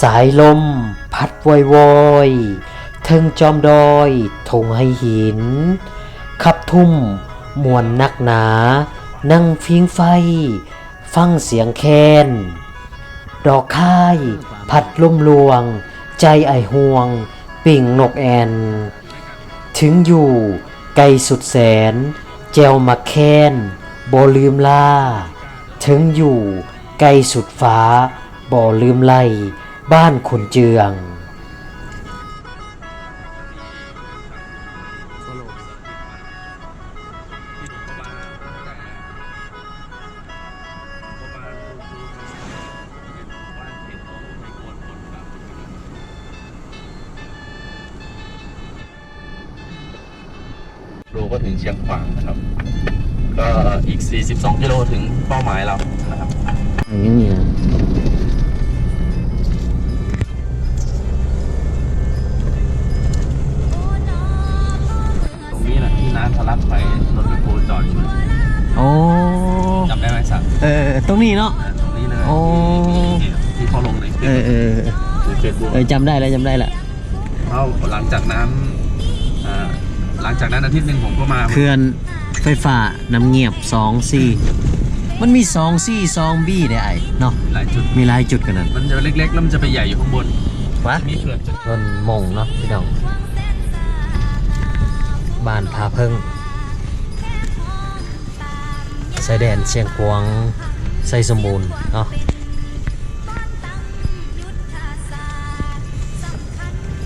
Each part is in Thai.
สายลม พัดวอยวอยเทิงจอมดอยทงให้หิน ขับทุ่ม มวนนักหนา นั่งฟิงไฟ ฟังเสียงแคน ดอกค่าย พัดลมลวง ใจไอห่วง ปิ่งนกแอน ถึงอยู่ไกลสุดแสน แจวมาแค้นบ่ลืมล่า ถึงอยู่ไกลสุดฟ้าบ่ลืมไล่ บ้านคนเจือง โลก็ถึงเชียงขวางนะครับ ก็อีก 42กิโลถึงเป้าหมายเรานะครับ อย่างนี้นะ เฟซบุ๊กเออจำได้แล้วจำได้ละเอาหลังจากนั้นอ่าหลังจากนั้นอาทิตย์หนึ่งผมก็มา เขื่อนไฟฟ้าน้ำเงียบสองสี่มันมีสองสี่สองบี้ได้ไอเนาะหลายจุด มีหลายจุดกันนั้นมันจะเล็กๆแล้วมันจะไปใหญ่อยู่ข้างบนวะมีเขื่อนจุดรนมงเนาะพี่น้องบ้านพาเพิ่งชายแดนเชียงกวางไซสมบูรณ์เนาะ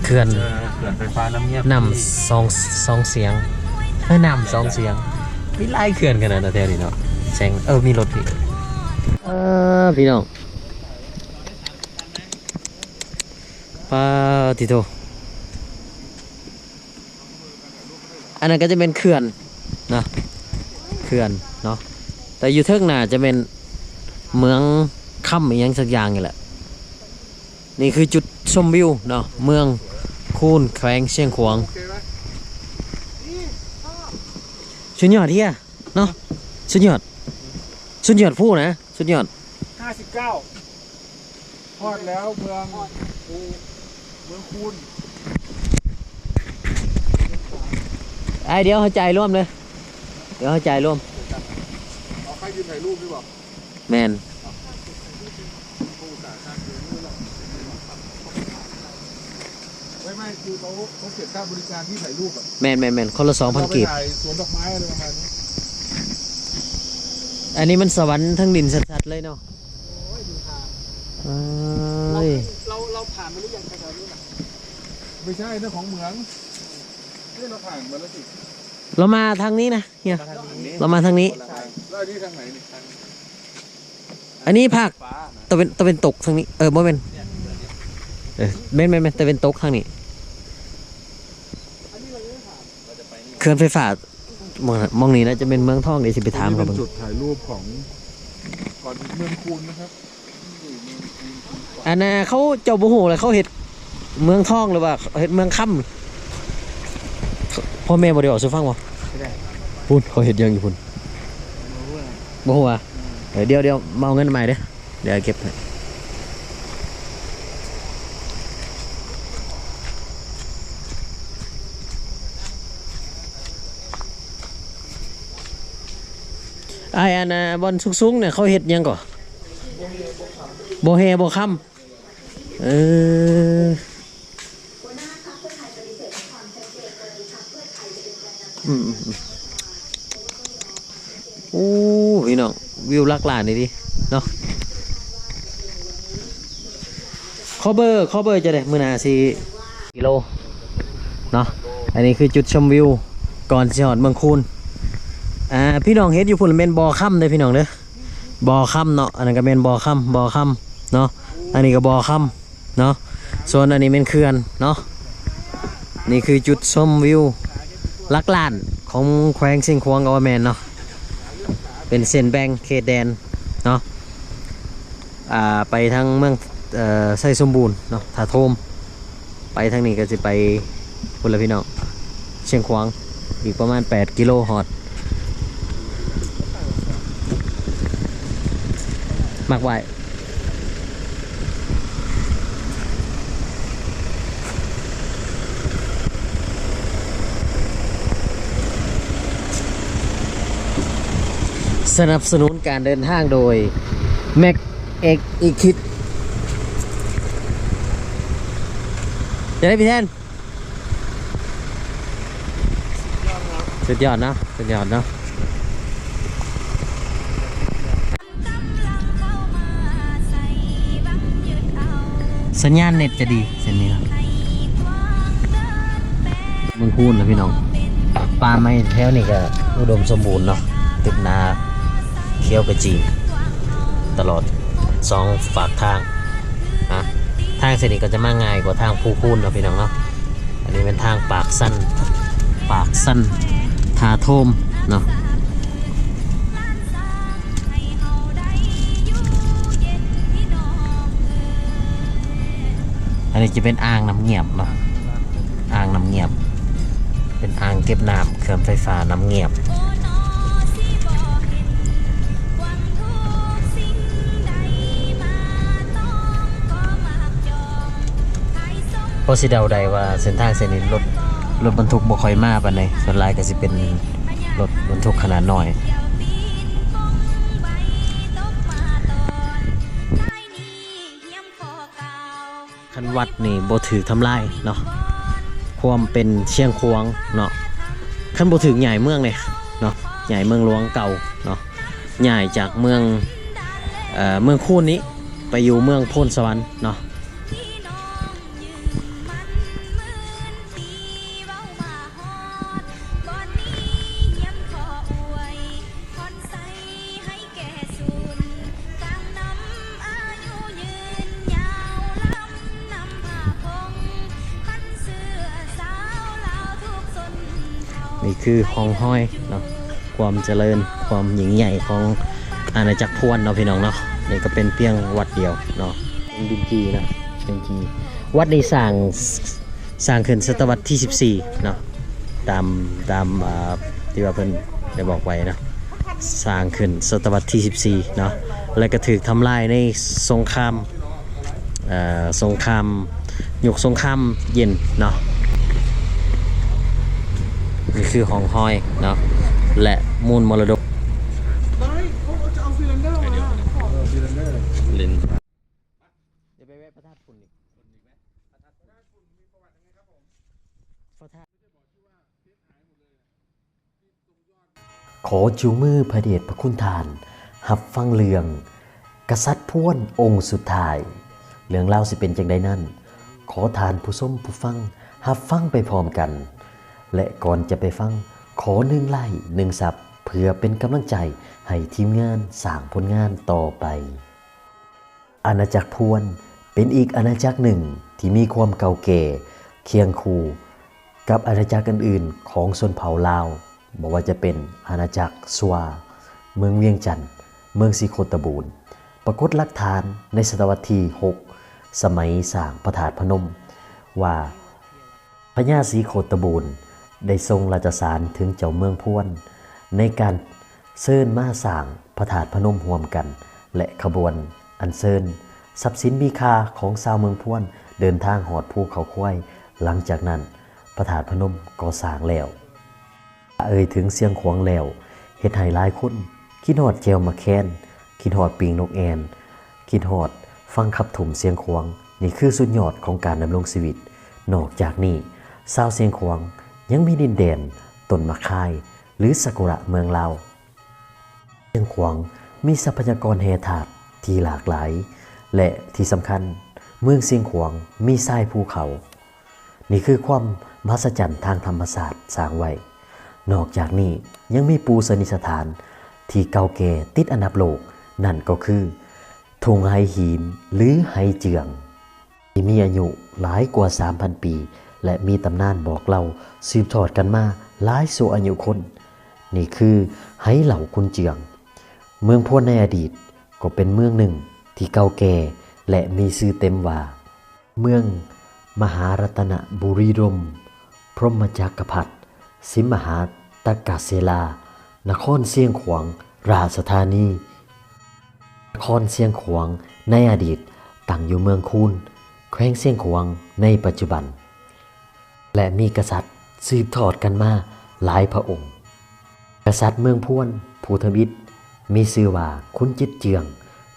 ขื่อนเจอเขื่อนไฟฟ้าน้ำเงียบนำสองสองเสียงเฮ้ยนำสองเสียงมีไล่เขื่อนกันนะนะแถวนี้เนาะแสงเออมีรถพี่เออพี่น้องปาติโตอันนั้นก็จะเป็นเขื่อนเนาะเขื่อนเนาะแต่อยู่เทิงหน้าจะเป็นเมืองค่ำอหยังสักอย่างนี่แหละนี่คือจุดชมวิวเนาะเมือง คูนแขวงเชียงขวางสุดยอดเฮียเนาะสุดยอดสุดยอดผู้นะสุดยอด59ทอดแล้วเมืองคูเมืองคูนไอเดี๋ยวเขาใจายร่วมเลย เดี๋ยวเขาใจายร่วมเอาใครยืนถ่ายรูปดีกว่าแมน ไม่ไม่คือเขาเขาเก็บค่าบริการที่ถ่ายรูปอะแมนแมนแมนคนละสองพันเราไปกีบถ่ายสวนดอกไม้อะไรประมาณนี้อันนี้มันสวรรค์ทั้งดินสัดๆเลยเนาะเอ้ยเราเราผ่านมาหรือยังแถวนี้น่ะไม่ใช่เรื่องของเหมืองนี่เราผ่านมาแล้วสิเรามาทางนี้นะเฮียเรามาทางนี้ แล้วอันนี้ทางไหนนี่ทางอันนี้ภาคฟ้านะตะเป็นตะเป็นตกทางนี้เออบ่เป็นเออแม่นแม่นแม่นตะเป็นตกทางนี้ เขื่อนไฟฟ้ามองน่ะมองนี่นะจะเป็นเมืองทองเดี๋ยวสิไปถามเขาเป็เบิ่นงจุดถ่ายรูปของก่อนถึงเมืองคูนนะครับอันน่ะเขาเจ้าบ่ฮู้เลยเขาเฮ็ดเมืองทองหรือว่าเฮ็ดเมืองค่ำพ่อแม่บ่ได้ออกสู่ฟังบ่พุ่นเขาเฮ็ดหยังอยู่พุ่นบ่ฮู้ว่าเออเดี๋ยวเดี๋ยวมาเอาเงินมาใหม่เด้อเดี๋ยวเก็บให้ นน่ะบอนสูงๆเนี่ยเขาเฮ็ดยังก่อโบ่แฮบ่ค่ำเอออืมอืมอืมโอ้พี่น้องวิวลักลานนี่ดิเนาะคอเบอร์คอเบอร์จะได้มือนาสีกิโลเนาะอันนี้คือจุดชมวิวก่อนสิหอดเมืองคูน อ่าพี่น้องเฮ็ดอยู่พุ่นเป็นบ่อค่ำเด้อพี่น้องเด้อบ่อค่ำเนาะอันนั้นก็เป็นบ่อค่ำบ่อค่ำเนาะอันนี้ก็บ่อค่ำเนาะส่วนอันนี้เป็นเขื่อนเนาะนี่คือจุดชมวิวลักลานของแขวงเชียงควงกว่าแมนเนาะเป็นเส้นแบ่งเขตแดนเนาะอ่าไปทางเมืองเอ่อไซสมบูรณ์เนาะถาโทม ไปทางนี้ก็จะไปพุ่นละพี่น้องเชียงขวางอีกประมาณ 8 กิโลฮอด มากไว้สนับสนุนการเดินทางโดยแม็กเอีคิดจะได้พี่แทนสุดยอดนาะสุดยอดนะ สัญญาณเน็ตจะดีเส้นนี้ครับมึงพูดนะพี่น้องปลาไม่แถวนี่ก็อุดมสมบูรณ์เนาะติดนาเคี้ยวกระจีตลอดสองฝากทางนะทางเส้นนี้ก็จะมาง่ายกว่าทางผู้พูนเนาะพี่น้องเนาะอันนี้เป็นทางปากสั้น ปากสั้นทาโทมเนาะ นนี้จะเป็นอ่างน้ำเงียบเนาะอ่างน้ำเงียบ เป็นอ่างเก็บน้ำเครื่องไฟฟ้าน้ำเงียบพราะสิเดาได้ว่าเส้นทางเส้นนี้รถรถบรรทุกบ่ค่อยมาปานใดส่วนหลายก็สิเป็นรถบรรทุกขนาดน้อย วัดนี่บ่ถือทำลายเนาะความเป็นเชียงควงเนาะขั้นบ่ถือใหญ่เมืองเนี่ยเนาะใหญ่เมืองหลวงเก่าเนาะใหญ่จากเมืองเอ่อเมืองคูนนี้ไปอยู่เมืองโพนสวรรค์เนาะ คือห้องห้อยเนาะความเจริญความหยิ่งใหญ่ของอาณาจักรพวนเนาะพี่น้องเนาะนี่ก็เป็นเพียงวัดเดียวเนาะเป็นดินจีนะดินจีวัดในสร้างสร้างขึ้นศตวรรษที่ 14เนาะตามตามที่ว่าเพิ่นได้บอกไว้เนาะสร้างขึ้นศตวรรษที่ 14เนาะแล้วก็ถูกทำลายในสงครามสงครามยุคสงครามเย็นเนาะ นี่คือห้องห้อยเนาะและมูลมรดกไม่เขาจะเอาซิลินเดอร์มาเออซิลินเดอร์เลนจะไปแวะพระธาตุปุ่นอีกพระธาตุขอจูมือพระเดชพระคุณทาน หับฟังเรือง กษัตริย์พ้วนองค์สุดท้าย เรื่องเล่าสิเป็นจังใดนั่น ขอทานผู้ส้มผู้ฟังหับฟังไปพร้อมกัน และก่อนจะไปฟัง ขอหนึ่งไล่หนึ่งสับเพื่อเป็นกำลังใจให้ทีมงานสร้างผลงานต่อไป อาณาจักรพวนเป็นอีกอาณาจักรหนึ่งที่มีความเก่าแก่เคียงคู่ กับอาณาจักรอื่นๆ ของชนเผ่าลาวบอกว่าจะเป็นอาณาจักรสวา เมืองเวียงจันทน์เมืองสีโคตบูรณ์ปรากฏหลักฐานในศตวรรษที่ 6 สมัยสร้างพระธาตุพนม ว่าพญาศีโคตบูรณ์ ได้ทรงราชสารถึงเจ้าเมืองพวน ในการเซิญมาสร้างพระธาตุพนมรวมกัน และขบวนอันเซิญทรัพย์สินมีค่าของชาวเมืองพวน เดินทางหอดภูเขาควายหลังจากนั้นพระธาตุพนมก็สร้างแล้ว เอ่ยถึงเสียงขวางแล้วเฮ็ดให้หลายคนคิดฮอดแจวมาแคนคิดฮอดปิงนกแอนคิดฮอดฟังขับถมเสียงขวางนี่คือสุดยอดของการดำรงชีวิต นอกจากนี้ชาวเสียงขวาง ยังมีดินแดนต้นมะคาย หรือสกุระเมืองลาวเชียงขวางมีทรัพยากรแห่ถาดที่หลากหลาย และที่สำคัญเมืองเชียงขวางมีทรายภูเขา นี่คือความมหัศจรรย์ทางธรรมศาสตร์สร้างไว้ นอกจากนี้ยังมีปูสนิสถาน ที่เก่าแก่ติดอันดับโลก นั่นก็คือทงไหหินหรือไหเจือง ที่มีอายุหลายกว่า 3,000 ปี และมีตำนานบอกเล่าสืบทอดกันมาหลายสู่อายุคน นี่คือไหเหล่าคุณเจืองเมืองพวนในอดีตก็เป็นเมืองหนึ่งที่เก่าแก่และมีชื่อเต็มว่า เมืองมหารัตนบุรีรม พรหมจักรพรรดิสิมหาตกาเสลา นครเสียงขวางราชธานี นครเสียงขวางในอดีตตั้งอยู่เมืองคูนแขวงเสียงขวางในปัจจุบัน และมีกษัตริย์สืบทอดกันมาหลายพระองค์ กษัตริย์เมืองพวนภูทวิทย์มีชื่อว่าคุณจิตเจือง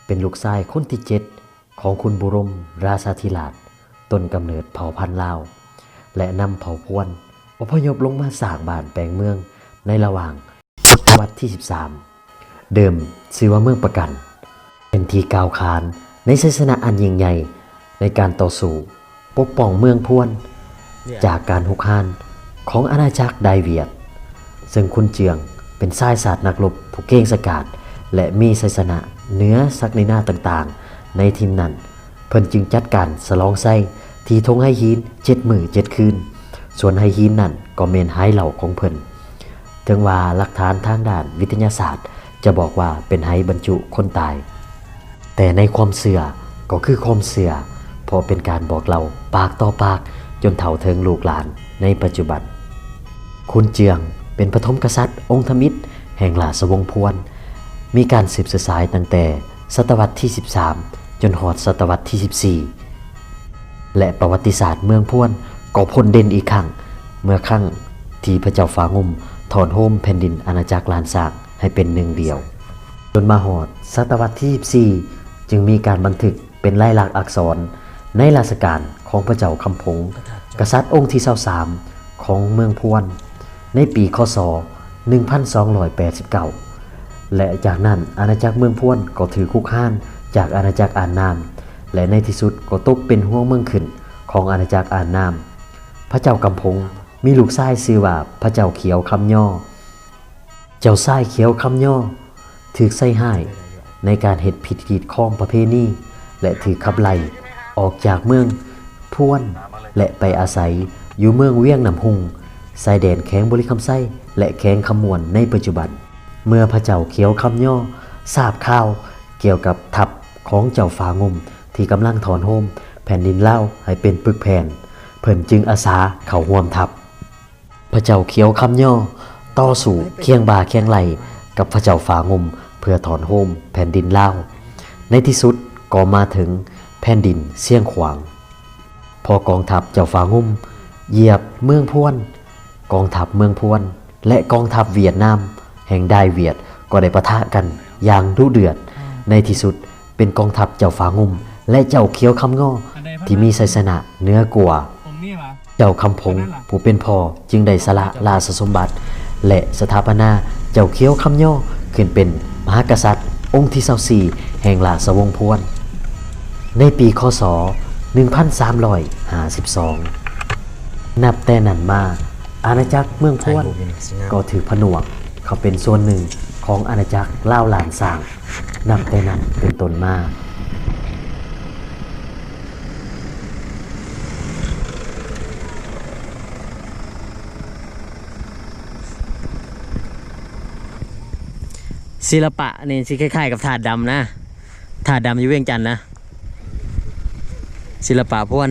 เป็นลูกชายคนที่เจ็ดของคุณบุรมราชาธิราชต้นกำเนิดเผ่าพันธุ์ลาว และนำเผ่าพวนอพยพลงมาสร้างบ้านแปลงเมืองในระหว่างศตวรรษที่ 13 เดิมชื่อว่าเมืองประกัน เป็นที่กาวขานในศาสนาอันยิ่งใหญ่ในการต่อสู้ปกป้องเมืองพวน จากการหุกหานของอาณาจักรไดเวียด ซึ่งคุณเจืองเป็นสายศาสตร์นักรบผู้เก่งสกาดและมีศาสนาเนื้อศักดินาต่างๆ ในทินนั้น เพิ่นจึงจัดการสลองไส้ที่ทงให้ฮีนเจ็ดมือเจ็ดคืน ส่วนให้ฮีนนั่นก็เมนไฮเหล่าของเพิ่นถึงว่าหลักฐานทางด้านวิทยาศาสตร์ จะบอกว่าเป็นไฮบรรจุคนตาย แต่ในความเสื่อก็คือความเสื่อเพราะเป็นการบอกเราปากต่อปาก จนเถ่าเทิงลูกหลานในปัจจุบัน คุณเจืองเป็นปฐมกษัตริย์ องค์ธมิตร แห่งหลาสวงศ์พวน มีการสืบสายตั้งแต่ศตวรรษที่ 13 จนหอดศตวรรษที่ 14 และประวัติศาสตร์เมืองพวนก็พ้นเด่นอีกครั้ง เมื่อครั้งที่พระเจ้าฟ้างุมถอนโฮมแผ่นดินอาณาจักรลานสากให้เป็นหนึ่งเดียว จนมาหอดศตวรรษที่24จึงมีการบันทึกเป็นลายลักษณ์อักษรในราชการ ของพระเจ้าคำพงศ์กษัตริย์องค์ที่23ของเมืองพวน ในปีคศ 1289 และจากนั้นอาณาจักรเมืองพวนก็ถือคุกห้านจากอาณาจักรอ่านนาม และในที่สุดก็ตกเป็นห่วงเมืองขึ้นของอาณาจักรอ่านนาม พระเจ้ากำพงมีลูกชายชื่อว่าพระเจ้าเขียวคำย่อ เจ้าชายเขียวคำย่อถือใส่ห้ายในการเหตุผิดกีดข้องประเพณีและถือขับไล่ออกจากเมือง พวน และไปอาศัยอยู่เมืองเวียงนำหุงชายแดนแข้งบริคำไส้และแข้งคำมวนในปัจจุบัน เมื่อพระเจ้าเขียวคำย่อทราบข่าวเกี่ยวกับทัพของเจ้าฝางมที่กำลังถอนโฮมแผ่นดินเล่าให้เป็นปึกแผ่น เพิ่นจึงอาสาเข้าร่วมทัพ พระเจ้าเขียวคำย่อต่อสู้เคียงบ่าเคียงไหลกับพระเจ้าฝางมเพื่อถอนโฮมแผ่นดินเล่าในที่สุดก็มาถึงแผ่นดินเสี่ยงขวาง พอกองทัพเจ้าฝางุ่มเหยียบเมืองพวน กองทัพเมืองพวน และกองทัพเวียดนาม แห่งได้เวียดก็ได้ปะทะกันอย่างดุเดือด ในที่สุดเป็นกองทัพเจ้าฝางุ่มและเจ้าเขียวคำง้อที่มีชัยชนะเนื้อกว่าเหรอเจ้าคำพงผู้เป็นพ่อจึงได้สละราชสมบัติ และสถาปนาเจ้าเคี้ยวคำย่อขึ้นเป็นมหากษัตริย์ องค์ที่24แห่งราชวงศ์พวน ในปีคศ 1352 นับแต่นั้นมา อาณาจักรเมืองพวนก็ถือผนวก เขาเป็นส่วนหนึ่งของอาณาจักรล่าวหลานสร้าง นับแต่นั้นเป็นต้นมาศิลปะนี่สิคล้ายๆกับถาดดำนะถาดดำอยู่เวียงจันทน์นะ ศิลปะพวน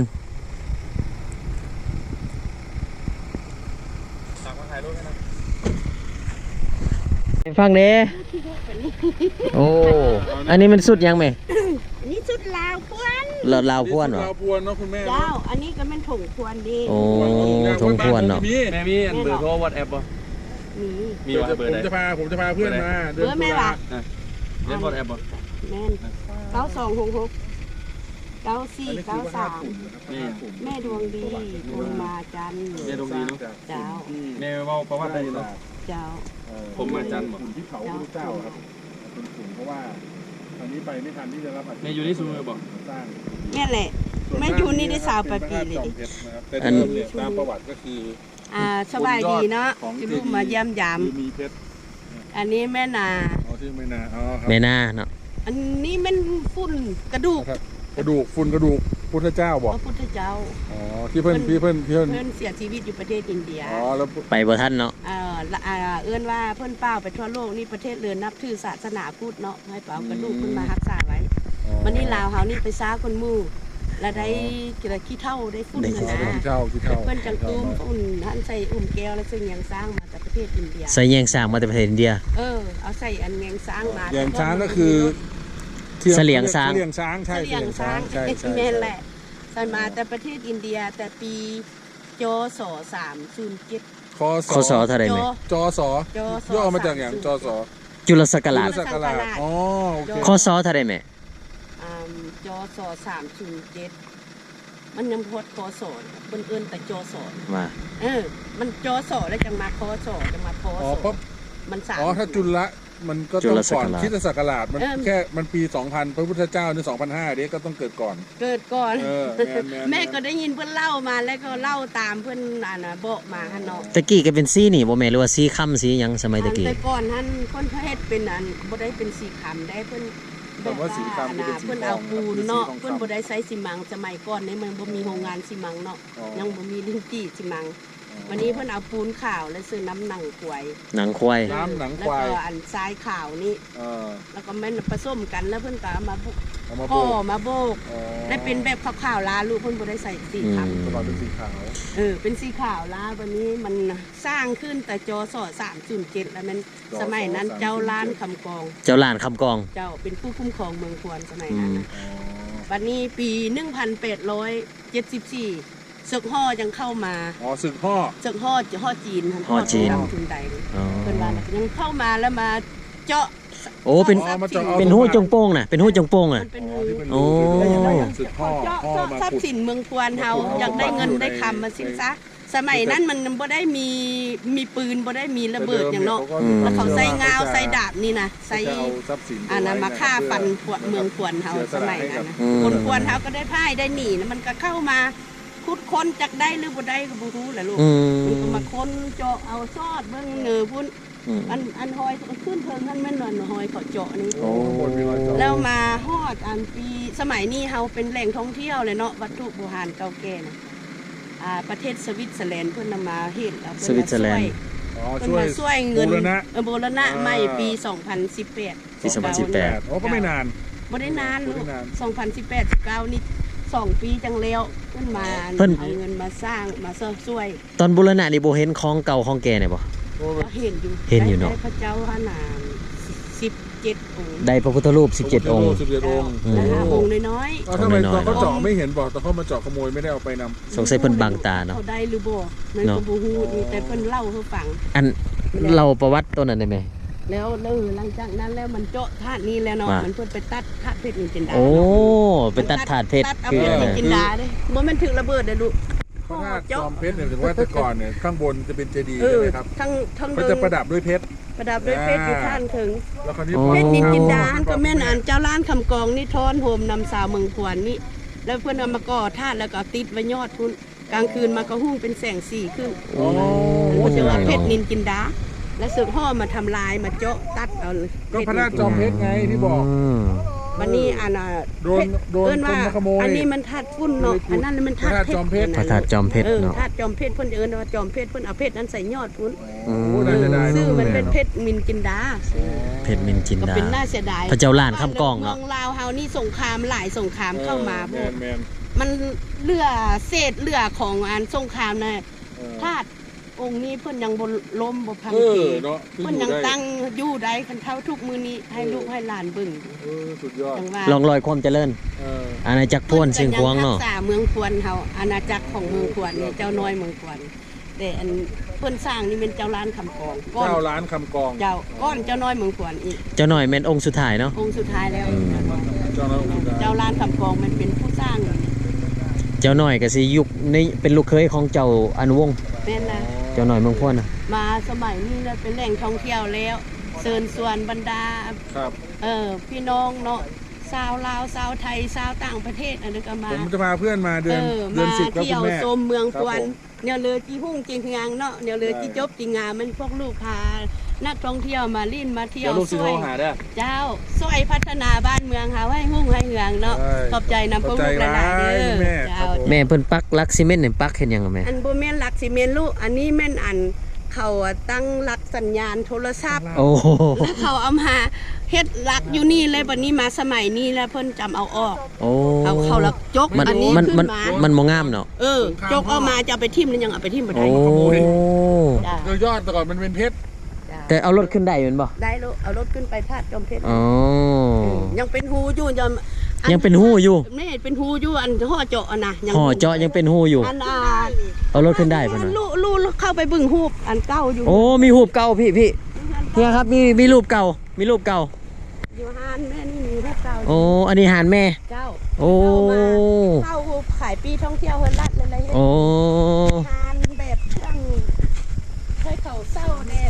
ฟังเด้โอ้ อันนี้มันสุดยังไหมอันนี้ชุดลาวพวนเราลาวพวนเหรอเราพวนเนาะคุณแม่เจ้า อันนี้ก็เป็นถุงพวนดีโอ้ทงพวนเนาะ มีแม่มีอันเบอร์โทรวอทแอปป่ะมีมีเดี๋ยววะจะเบอผร์มไหนจะพาผมจะพาเพื่อนมาเดิเบอร์แม่ตุวะเล่นวอทแอปป่ะแม่นเก้าสองหกหก เก้าสี่อันนี้คืเก้าอว่าสามห้าปุ่มนะครับห้าปุ่มแม่ดวงดีคุณมาจันทร์แม่ดวงดีเนาะเจ้าแม่เว่าประวัติได้เนาะเจ้าผมมาจันทร์บ่กลุ่มที่เผาพระพุทธเจ้าครับเป็นกลุ่มเพราะว่าตอนนี้ไปไม่ทันที่จะรับแม่อยู่ในซูมือบ่สร้างแม่แหละแม่อยู่นี่ได้สาวปลายปีเลยดิแต่เดิมเนี่ยตามประวัติก็คืออ่าสบายดีเนาะของที่ลูกมาเยี่ยมยามคือมีเพชรอันนี้แม่นาอ๋อที่ไม่นาอ๋อครับไม่น่าเนาะอันนี้มันฝุ่นกระดูกครับ กระดูกฝุ่นกระดูกพุทธเจ้าบพอกระพุทธเจ้า อ๋อที่เพิ่นที่เพิ่นที่เพิ่นเพื่อนเสียชีวิตอยู่ประเทศอินเดียอ๋อแล้วไปบ่ท่านเนาะเอ่อละอ่าเอื้อนว่าเพื่อนเป้าไปทั่วโลกนี่ประเทศเรือนนับถือศาสนาพุทธเนาะให้เป้ากระดูกเพิ่นมารักษาไว้อ๋อมันนี่ลาวเฮานี่ไปซ้าคนหมู่แล้วได้กระขี้เท่าได้ฝุ่นอ๋นะอนะที่เช่าที่เช่าเพิ่นจังตุ้มฝุ่นท่านใส่อุ่มแก้วแล้วซึ่งยังสร้างมาจากประเทศอินเดีย ใส่แยงสร้างมาแต่ประเทศอินเดีย เออเอาใส่อันยังสร้างมาแยงช้างก็คือ ที่เสลี่ยงช้าง เสลี่ยงช้างใช่เสียงช้างใช่ใช่ แม่นแหละใส่มาแต่ประเทศอินเดียแต่ปีจศ307คอข้อสอเท่าไหร่จไหมจอสอจศย่อมาจากอย่างจอสอจุลศักราชพุทธศักราชอ๋อโอเคคศเท่าใดแม่อ่าจอสอสามศูนย์เจ็ดมันยังพดคอสอนเปิ้นเอิ้นแต่จอสอนว่าเออ มันจอสอแล้วจังมาคอสอจังมาคออ๋อสอปั๊บมันสามอ๋อถ้าจุลละ มันก็ต้องก่อนคริดศักราชมันเออแค่มันปี 2000 พระพุทธเจ้านี่2005เด็กก็ต้องเกิดก่อน เกิดก่อน เออแม่นแม่น แม่ก็ได้ยินเพื่อนเล่ามาแล้วก็เล่าตามเพื่อนอ่านะบอกมาฮะเนาะตะกี้ก็เป็นสีนี่บ่แม่หรือว่าสีค่ำสีหยังสมัยตะกี้ แต่ก่อนท่านคนเขาเฮ็ดเป็นอันบ่ได้เป็นสีขำได้เพิ่นแต่ว่าสีขำแบบเป็นสีเพิ่นทองเอาปูนเนาะเป็นสีทองคำ เพิ่นบ่ได้ใช้ซีมังสมัยก่อนในเมืองบ่มีโรงงานซีมังเนาะอ๋อยังบ่มีลิ้นจี้ซีมัง วันนี้เพื่อนเอาปูนขาวแล้วซื้อน้ำหนังควายหนังควายน้ำหนังควาย แล้วก็อันทรายขาวนี่เออแล้วก็แม่นผสมกันแล้วเพื่อนก็ามาบุกโบอกมาโบกได้เป็นแบบขาวๆลาลูกเพื่อนบ่ได้ใส่สีขาวกระเป๋เป็นสีขาวเออเป็นสีขาวลาวันนี้มันสร้างขึ้นแต่จอสอดสามสิบเจ็ดแล้วมันสมัยนั้นเจ้าล้านคำกอง เจ้าหลานคำกอง เจ้าเป็นผู้คุ้มครองเมืองควรสมัยนั้นวันนี้ปีหนึ่งพันแปดร้อยเจ็ดสิบสี่ ศึกห่อยังเข้ามาอ๋อศึกพ่อ ศึกห่อห่อจีนห่อจีนดำทุนใดอ๋อเป็นว่าน่ะยังเข้ามาแล้วมาเจาะโอ้เป็นอ๋อมาเจาะเอา เป็นหูจงโป้งน่ะเป็นหูจงโป้งอะ มันเป็นอ๋อที่เป็นโอ้รูเป็นศึกพ่อเจาะพ่อเจาะมาทรัพขุด ย์สินเมืองควรเฮาขุดเอาอยากได้เงินอยู่ในได้คำมาสิ้นซะสมัยนั้นมันบ่ได้มีมีปืนบ่ได้มีระเบิดอย่างเนาะแต่อืมดิมแล้วเขาใส่นี่งาวจะใส่ดาบนี่นะเขาใส่ จะเอาทรัพย์สินอันนั้นมาฆ่าฟันขวดเมืองขวนเฮาสมัยนั้นนะคนขวนเฮาก็ได้พ่ายได้หนีนะมันก็เข้ามา คุดค้นจักได้หรือบ่ได้ก็บ่รู้แหละลูกอืมันก็มมาค้นเจาะเอาซอดเบิ่งเงือพุ่นอืมอันอันหอยขึ้นเทิงนั่นแม่นว่าหอยเขาเจาะนี่ โอ้โหมีรอยเจาะแล้วมาฮอดอันปีสมัยนี้เฮาเป็นแหล่งท่องเที่ยวเลยเนาะวัตถุโบราณเก่าแก่นะอ่าประเทศสวิตเซอร์แลนด์เพิ่นนำมาเฮ็ดแล้วสวิตเซอร์แลนด์ อ๋อเพิ่นช่วย มาช่วยเงินบูรณะเออบูรณะอ่าใหม่ปี 2018ปี 2018 โอ้ก็ไม่นาน บ่ได้นานลูบ่กได้นาน 2018 19นี่ สองปีจังแล้วเพิ่นมาเพิ่น เอาเงินมาสร้างมาช่วยตอนบุรณะนี่บ่เห็นของเก่าของแก่เนี่ยบ่โอ้ก็เห็นอยู่เห็นอยู่เนาะได้พระเจ้าหานาม17องค์ได้พระพุทธรูป 17 องค์ สิบเจ็ดองค์อืมแล้วห้าองค์น้อยเอาทำไมน้ตออยนๆเขาเจาะไม่เห็นบอกตอนเขามาเจาะขโมยไม่ได้เอาไปนำๆสงสัยเพิ่นบังตาเนาะ เขาได้หรือบ่มันเนาะก็บ่ฮู้นี่แต่เพิ่นเล่าให้ฟังอันเราประวัติตัวนั้นได้ไหม แล้วแล้วหลังจากนั้นแล้วมันเจาะธาตุนี้แล้วเนาะว่ามั มันเพิ่นไปตัดธาตุเพชรนินจินดาโอ้เนาะเป็นตัดถาดเพชรตัดเอาคือเพชรอันนินั้นนจินดาเด้บ่แม่นถึกระเบิดเด้อลูกพระธาตุจอมเพชรเนี่ยถึงว่าแต่ก่อนเนี่ยข้างบนจะเป็นเจดีย์เอใช่อไหมครับทั้งทั้งก็เดิจะนประดับด้วยเพชร ประดับด้วยเพชรอยู่ข้างถึง แล้วคราวนี้โอ้พอเพชรนินจินดาเออันก็แม่นอันเจ้าล้านคำกองนี่ทอนโฮมนำสาวเมืองขวรนี่แล้วเพิ่นเอามาก่อธาตุแล้วก็เอาติดไว้ยอดพุ่นกลางคืนมาก็หุ้งเป็นแสงสีขึ้นโอ้ มันจะว่าเพชรนินจินดา แล้วสึกห่อมาทำลายมาเจาะตัดเอาเลยก็พระธาตุจอมเพชรไงที่บอก มวันนี้อันน่ะโดนโดนเอิ้ว่าคนมาขโมยอันนี้มันธาตุพุ่นเนาะอันนั้นมันธาตุพระธาตุจอมเพชรพระธาตุจอมเพชรเออเนาะธาตุจอมเพชรเพิ่นเอิ้นว่าจอมเพชรเพิ่นเอาเพชรนั้นใส่ยอดพุ่นอืโอ้น่าจะได้ชื่อมันเป็นเพชรมินจินดา เพชรนินจินก็ดา เป็นน่าเสียดายพระเจ้าล้านคำกองเนาะเมืองลาวเฮานี่สงครามหลายสงครามเข้ามาแมพวกนแมนมันเลือเศษเลือของอันสงครามน่ะเออธาตุ องค์นี้เพิ่นยังบ่ล้มบ่พังเอทีอเนาะคือเพิ่นอยังได้ตั้งอยู่ได้คันเท่าทุกมื้อนี้ให้ลูกให้หลานเบิ่งเออสุดยอดจังว่าลองรอยความเจริญเอออาณาจักรพวนเชียงควางเนาะพิ่ก็ยังรักษาเมืองควรเฮาอาณาจักรของเมืองควรเนี่ยเจ้าน้อยเมืองควรแต่อันเพิ่นสร้างนี่เป็นเจ้าล้านคำกองก้อนเจ้าล้านคำกองเจ้าก้อนเจ้าน้อยเมืองควรอีกเจ้าหน่อยแม่นองค์สุดท้ายเนาะองค์สุดท้ายแล้วเจ้าล้านคำกองเจ้าล้านคำกองมันเป็นผู้สร้าง เจ้าหน่อยก็สิยุคในเป็นลูกเคยของเจ้าอนุวงศ์แม่นนะ เจ้าหน่อยเมืองพวนน่ะมาสมัยนี้แล้วเป็นแหล่งท่องเที่ยวแล้วเชิญชวนบรรดาครับ เออพี่น้องเนาะชาวลาวชาวไทยชาวต่างประเทศอันนี้ก็มาผมจะพาเพื่อนมาเดืเออนอเดือนมาสิบครับเที่คุยณวแม่ ชมเมืองครัคบวนผม เนี่ยเรือจีหุ่งจีงางเนาะเนี่ยเรือจีจบจีงามมันพวกลูกพา นักท่องเที่ยวมาลิ่นมาเที่ยเดี๋ยววลูกสิช่โทวรยหาเด้อ เจ้าช่วยพัฒนาบ้านเมืองค่ะให้หุ่งให้เหืองเนาะใช่ขอบใจนำพวกลูกหขอบใจลายๆเด้อแม่ครัเจ้าบผม แม่เพิ่นปักลักซิเมนต์เนี่ยปักเฮ็ดหยังอะแม่อันบ่แม่นหลักสิเมนลูกอันนี้แม่นอันเขาอะตั้งหลักสัญญาณโทรศัพท์ โอ้โหแล้วเขาเอามาเฮ็ดหลักอยู่นี่เลยบัดนี้มาสมัยนี้แล้วเพิ่นจำเอาออก โอ้เอาเขาหลักจกมันอันนี้มันขึ้มันนมา มันบ่งามเนาะเออ จกเอามาจะเอาไปทิ่มแล้วยังเอาไปทิ่มบ่โอ้ได้จ้าเดี๋ยวยอดแต่ก่อนมันเป็นเพชรจ้า แต่เอารถขึ้นได้แม่นบ่ได้ลูกเอารถขึ้นไปพาดจอมเพชรอ๋อยังเป็นหูอยู่ยังยังเป็นหูอยู่นี่เป็นหูอยู่อันห่อเจาะอะนะยังห่อเจาะยังเป็นหูอยู่อันอ่าเอารถขึ้นได้เพิ่นอันว่าลูกลูกเข้าไปเบึงหูปอันเก่าอยู่โอ้มีหูบเก่าพี่พี่อันเฮียครับมีมีรูปเก่ามีรูปเก่าอยู่ฮานแม่นี่มีรูปเก่าโอ้อันนี้หานแม่เจ้าโอ้เข้ามาเข้าขายปีท่องเที่ยวเฮินลัดอะไรเฮ็ดโอ้ทานแบบเครื่องเคยเขาเศร้าแน่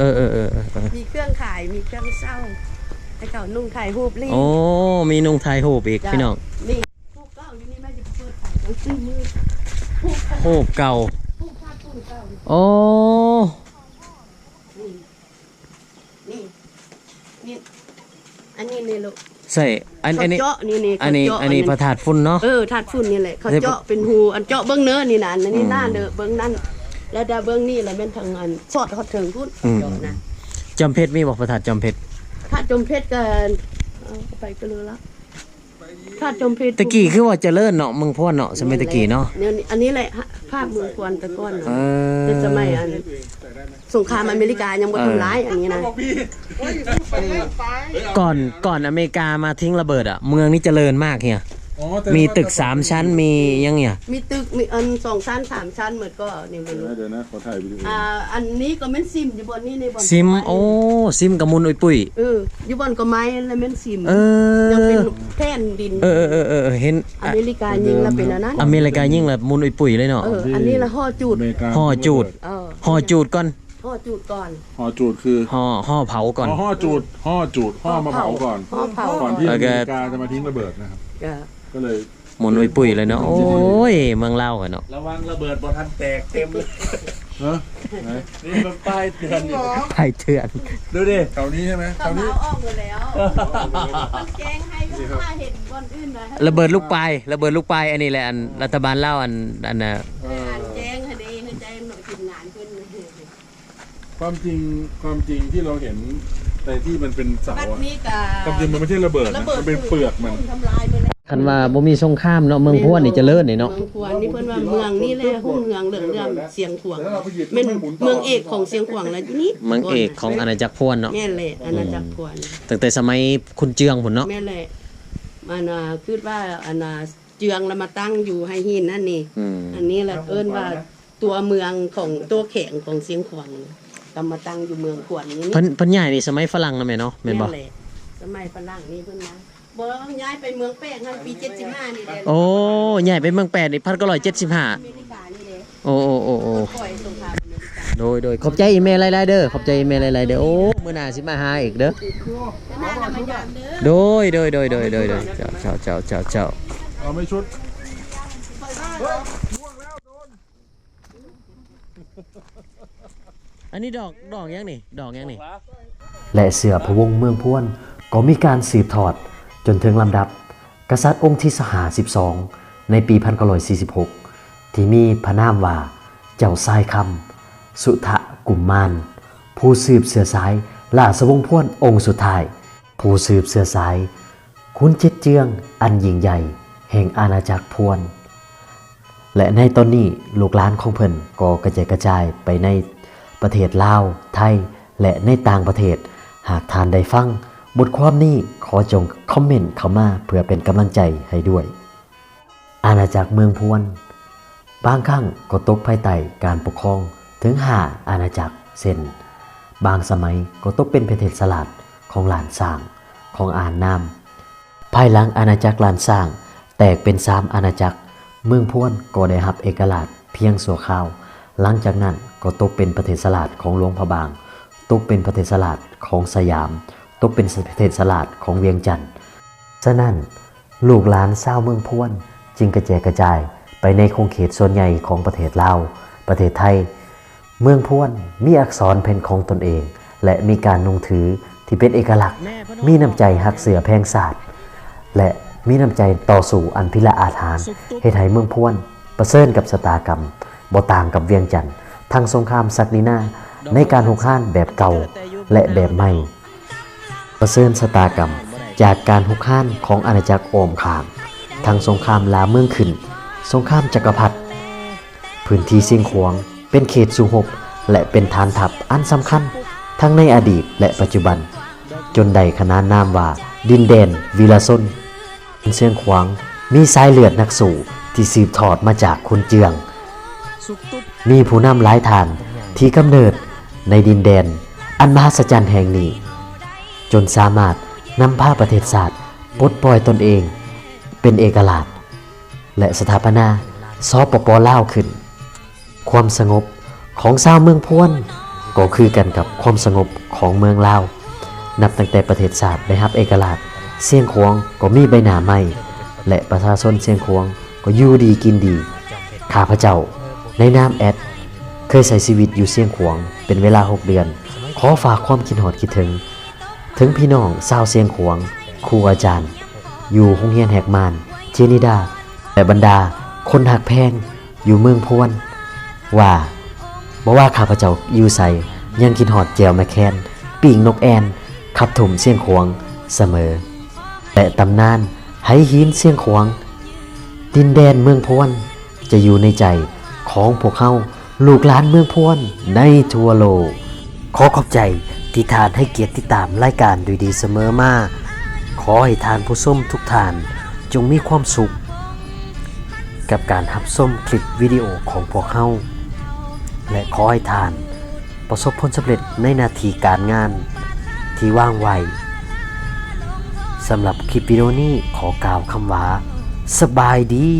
เออเออเออเออมีเครื่องขายมีเครื่องเศร้าให้เขานุ่งถ่ายรูปรีโอ้มีนุ่งไทยโหบอีกจ้ะพี่น้องนี่ผู้เก่าอยู่นี่แม่จะเปิดขายต้องซื้อมือผู้โหบเก่าผู้ภาคผู้เก่าโอ้นี่นี่นี่อันนี้นี่ลูกใส่อันอัเขานนี้เจาะนี่นี่อันนี้เขาเจาะอันนี้พระธาตุฝุ่นเนาะเออถาดฝุ่นนี่แหละเขาเรียบเจาะเป็นหูอันเจาะเบิ้งเนื้อนี่นะอันนี้อืมหน้าเด้อเบิ้งนั่น แล้วดาเบิ้งนี่แหละเป็นทางอันสอดเขาถึงพุ่นอืมเจาะนะจำเพชรมีบอกพระธาตุจำเพชรถ้าจมเพชรกันเอาไปก็เลยละถ้าจมเพชรตะกี้คือว่าเจริญเนาะเมืองพ่นเนาะสมัยตะกี้เนาะเนี่ยอันนี้แหละภาพเมืองควรตะก้อนเออในสมัยอันสงครามอเมริกายังบ่ทำร้ายอันนี้นะก่อนก่อนอเมริกามาทิ้งระเบิดอะ เมืองนี้เจริญมากเฮีย อ๋อแว่ามีตึกสามชั้นมียังเนี่ยมีตึกมีอันสองชั้นสามชั้นเหมือนก็นี่เป็นเดี๋ยวนะเดี๋ยวนะขอถ่ายวิดีโออ่าอันนี้ก็แม่นซิมอยู่บนนี้ในบนซิมโอ้ซิมกับมุนอุยปุ้ย เอออยู่บนก็ไม้แล้วแม่นซิมเออ ยังเป็นแผ่นดินเออเออเออเออเห็นอเมริกายิงแล้วเป็นอันนั้นอเมริกายิ่งแบบมุนอุยปุ้ยเลยเนาะ เอออันนี้ละห่อจูดอเมริกาห่อจูด เออห่อจูดก่อนห่อจูดก่อน ห่อจูดคือห่อห่อเผาก่อน อ๋อห่อจูดห่อจูดห่อมาเผาก่อนห่อเผา ก่อนที่แล้อวเมก็ริกาจะมาทิ้งระเบิดนะครับ เออ ก็เลยมุนอุยปุ้ยเลยเนาะโอ้ยเมืองเล่าวอะเนาะระวังระเบิดบนทันแตกเต็มเลยเออไหนนี่มันป้ายเตือนอยู่ไทยเถื่อนดูดิแถวนี้ใช่ไหมแถเขาวนี้เมาออกหมดแล้ว มันแกงให้ถ้าเห็นบนอื่นนะระเบิดลูกปลายระเบิดลูกปลายอันนี้แหละอันรัฐบาลเล่าวอันอันน่ะเอออ่านแจ้งให้ดีให้ใจหน่อยทีมงานขึ้นความจริงความจริงที่เราเห็นในที่มันเป็นเสาบัดอะนี้กะความจริงมันไม่ใช่ระเบิดนะมันเป็นเปลือกมัน ทำลายไปแล้ว คันว่าบ่มีสงครามเนาะเมืองพ่วนนี่เจริญนี่เนาะเมืองควรนี่เพิ่นว่าเมืองนี่แหละหุ้นเมืองเหลืองเรื่องเสียงขวางแล้วเราไปหยิบเป็นแล้วไม่หมุนต่อเมืองเอกของเสียงขวางแล้วนี่เมืองเอกของอาณาจักรพ่วนเนาะแม่นแหละอาณาจักรควรตั้งแต่สมัยคุณเจืองพุ่นเนาะแม่นแหละมันน่ะคิดว่าอันน่ะเจืองแล้วมาตั้งอยู่ให้หินนั่นนี่อืมอันนี้แหละเอิ้นว่าตัวเมืองของตัวแข็งของเสียงขวางก็มาตั้งอยู่เมืองขวางนี้เพิ่นเพิ่นใหญ่นี่สมัยฝรั่งนะแม่เนาะแม่นบ่แหละสมัยฝรั่งนี่เพิ่นมา บ่ย้ายไปเมืองแป้งทันปี75นี่แหละโอ้ใหญ่ไปเมืองแปดนี่พันเก้าร้อยเจ็ดสิบห้าอเมริกานี่แหละโอ้โอ้โอ้โอ้ปล่อยสงครามอเมริกาโดยโดยขอบใจอีเมลหลายๆเด้อขอบใจอีเมลหลายๆเด้อโอ้มื้อหน้าสิมาหาอีกเด้อจะน่านำมายามเด้อโดยโดยโดยโดยโดยโดยเจ้าเจ้าเจ้าเจ้าเจ้าเอาไม่ชุดอันนี้ดอกดอกยังนี่ดอกยังนี่ และเสือพระวงศ์เมืองพ้วนก็มีการสืบทอดจ นถึงลำดับ กษัตริย์องค์ที่สหา12 ในปี 1946 ที่มีพระนามว่า เจ้าทรายคำสุทะกุมมาน ผู้สืบเสือสายล่าสวงพ้วนองค์สุดท้าย ผู้สืบเสือสาย คุณเจ็ดเจืองอันยิ่งใหญ่ แห่งอาณาจักรพวน และในตอนนี้ลูกหลานของเพิ่นก็กระจายกระจายไปในประเทศลาว ไทย และในต่างประเทศ หากทานได้ฟัง บทความนี้ขอจงคอมเมนต์เข้ามาเพื่อเป็นกำลังใจให้ด้วย อาณาจักรเมืองพวน บางครั้งก็ตกภายใต้การปกครองถึงห้าอาณาจักรเช่นบางสมัยก็ตกเป็นประเทศสลัดของหลานสร้างของอ่านนามภายหลังอาณาจักรลานสร้าง แตกเป็นสามอาณาจักร เมืองพ้วนก็ได้รับเอกราชเพียงสัวข้าว หลังจากนั้นก็ตกเป็นประเทศสลาดของหลวงพระบาง ตกเป็นประเทศสลาดของสยาม ตกเป็นประเทศสลาดของเวียงจันทร์ฉะนั้นลูกหลานชาวเมืองพ้วน จึงกระจายกระจายไปในคงเขตส่วนใหญ่ของประเทศลาว ประเทศไทย เมืองพ้วนมีอักษรเป็นของตนเอง และมีการนุ่งถือที่เป็นเอกลักษณ์ มีน้ำใจหักเสือแพงศาสตร์และมีน้ำใจต่อสู่อันพิละอาถรรพ์เฮไทยเมืองพ้วน ประเสริญกับสตากรรมบ่ต่างกับเวียงจันทร์ทั้งสงครามศักดินาในการหุกห้านแบบเก่าและแบบใหม่ ประเสริญสตากรรม จากการหุกห้านของอาณาจักรโอมขามทั้งสงครามลาเมืองขึ้น สงครามจักรพรรดิพื้นที่เสียงขวางเป็นเขตสุหบและเป็นฐานทัพอันสำคัญ ทั้งในอดีตและปัจจุบัน จนได้ขนานนามว่า ดินแดนวีลาซนเชียงขวางมีสายเลือดนักสู่ที่สืบทอดมาจากคุณเจือง มีผู้นำหลายทานที่กำเนิดในดินแดน อันมหัศจรรย์แห่งนี้ จนสามารถนำพาประเทศศาสตร์ปลดปล่อยตนเอง เป็นเอกราชและสถาปนาสปปอล่าวขึ้น ความสงบของชาวเมืองพวนก็คือกันกับความสงบของเมืองลาว นับตั้งแต่ประเทศศาสตร์ได้รับเอกราชเสียงควงก็มีใบหน้าใหม่และประชาชนเสียงควงก็อยู่ดีกินดี ข้าพเจ้าในนามแอด เคยใช้ชีวิตอยู่เสียงขวงเป็นเวลา 6 เดือน ขอฝากความคิดหอดคิดถึง ถึงพี่น้องชาวเสียงขวงครูอาจารย์ อยู่โรงเรียนแหกมานเจนิดาและบรรดาคนหักแพงอยู่เมืองพวน ว่าบ่ว่าข้าพเจ้าอยู่ใสยังคิดหอดแจวแมแคนปีงนกแอนขับถุมเสียงขวงเสมอและตำนานไหหินเสียงขวง ดินแดนเมืองพวน จะอยู่ในใจของพวกเขาลูกหลานเมืองพวนในทั่วโลกขอขอบใจ ที่ทานให้เกียรติตามรายการด้วยดีเสมอมา ขอให้ทานผู้ส้มทุกทานจงมีความสุข กับการรับส้มคลิปวิดีโอของพวกเขาและขอให้ทานประสบผลสำเร็จในนาทีการงานที่ว่างไวสำหรับคลิปวิดีโอนี้ขอกล่าวคำว่า สบายดี